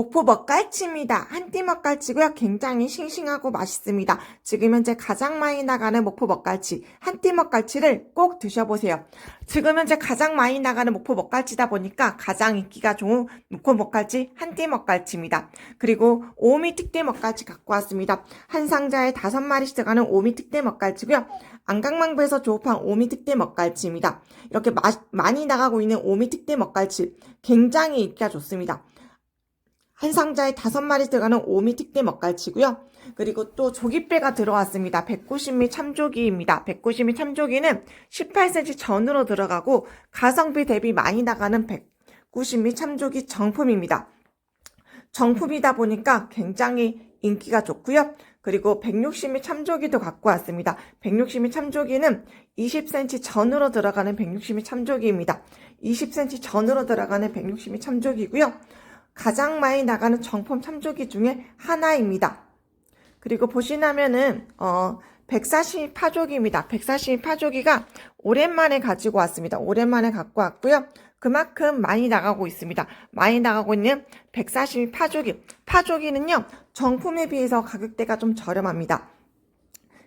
목포 먹갈치입니다. 한 띠 먹갈치고요. 굉장히 싱싱하고 맛있습니다. 지금 현재 가장 많이 나가는 목포 먹갈치, 한 띠 먹갈치를 꼭 드셔보세요. 지금 현재 가장 많이 나가는 목포 먹갈치다 보니까 가장 인기가 좋은 목포 먹갈치, 한 띠 먹갈치입니다. 그리고 오미 특대 먹갈치 갖고 왔습니다. 한 상자에 다섯 마리씩 들어가는 오미 특대 먹갈치고요. 안강망부에서 조업한 오미 특대 먹갈치입니다. 이렇게 마- 많이 나가고 있는 오미 특대 먹갈치 굉장히 인기가 좋습니다. 한 상자에 다섯 마리 들어가는 오미 특대 먹갈치고요. 그리고 또 조기배가 들어왔습니다. 190미 참조기입니다. 190미 참조기는 18cm 전으로 들어가고 가성비 대비 많이 나가는 190미 참조기 정품입니다. 정품이다 보니까 굉장히 인기가 좋고요. 그리고 160미 참조기도 갖고 왔습니다. 160미 참조기는 20cm 전으로 들어가는 160미 참조기입니다. 20cm 전으로 들어가는 160미 참조기고요. 가장 많이 나가는 정품 참조기 중에 하나입니다. 그리고 보시면은 어 140 파조기입니다. 140 파조기가 오랜만에 가지고 왔습니다. 오랜만에 갖고 왔고요. 그만큼 많이 나가고 있습니다. 많이 나가고 있는 140 파조기. 파조기는요, 정품에 비해서 가격대가 좀 저렴합니다.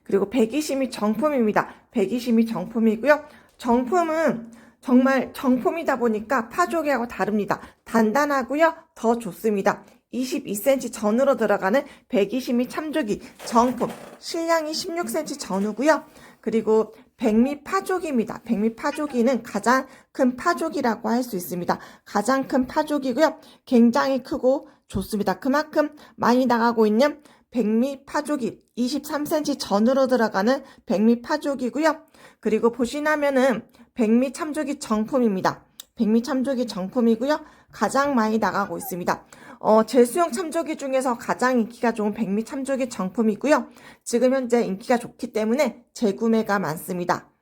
그리고 120이 정품입니다. 120이 정품이고요. 정품은 정말 정품이다 보니까 파조개하고 다릅니다. 단단하고요. 더 좋습니다. 22cm 전으로 들어가는 120미 참조기 정품 실량이 16cm 전후고요. 그리고 백미 파조기입니다. 백미 파조기는 가장 큰 파조기라고 할 수 있습니다. 가장 큰 파조기고요. 굉장히 크고 좋습니다. 그만큼 많이 나가고 있는 백미 파조기 23cm 전으로 들어가는 백미 파조기고요. 그리고 보시면은 백미 참조기 정품입니다. 백미 참조기 정품이고요. 가장 많이 나가고 있습니다. 어, 제수용 참조기 중에서 가장 인기가 좋은 백미 참조기 정품이고요. 지금 현재 인기가 좋기 때문에 재구매가 많습니다.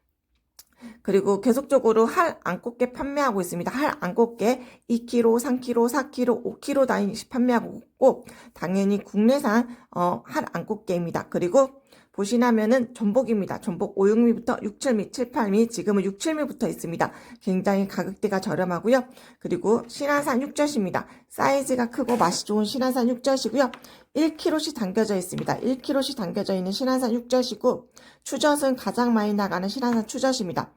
그리고 계속적으로 할 안 꽃게 판매하고 있습니다. 할 안 꽃게 2kg, 3kg, 4kg, 5kg 단위씩 판매하고 있고 당연히 국내산 어, 할 안 꽃게입니다. 그리고 보시나면은 전복입니다. 전복 5, 6미부터 6, 7미, 7, 8미, 지금은 6, 7미부터 있습니다. 굉장히 가격대가 저렴하고요. 그리고 신화산 육젓입니다. 사이즈가 크고 맛이 좋은 신화산 육젓이고요. 1kg씩 담겨져 있습니다. 1kg씩 담겨져 있는 신화산 육젓이고 추젓은 가장 많이 나가는 신화산 추젓입니다.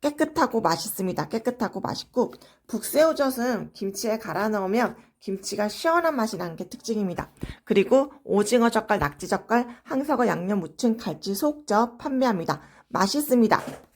깨끗하고 맛있습니다. 깨끗하고 맛있고 북새우젓은 김치에 갈아 넣으면 김치가 시원한 맛이 나는 게 특징입니다. 그리고 오징어 젓갈, 낙지 젓갈, 항석어 양념 무침, 갈치 속젓 판매합니다. 맛있습니다.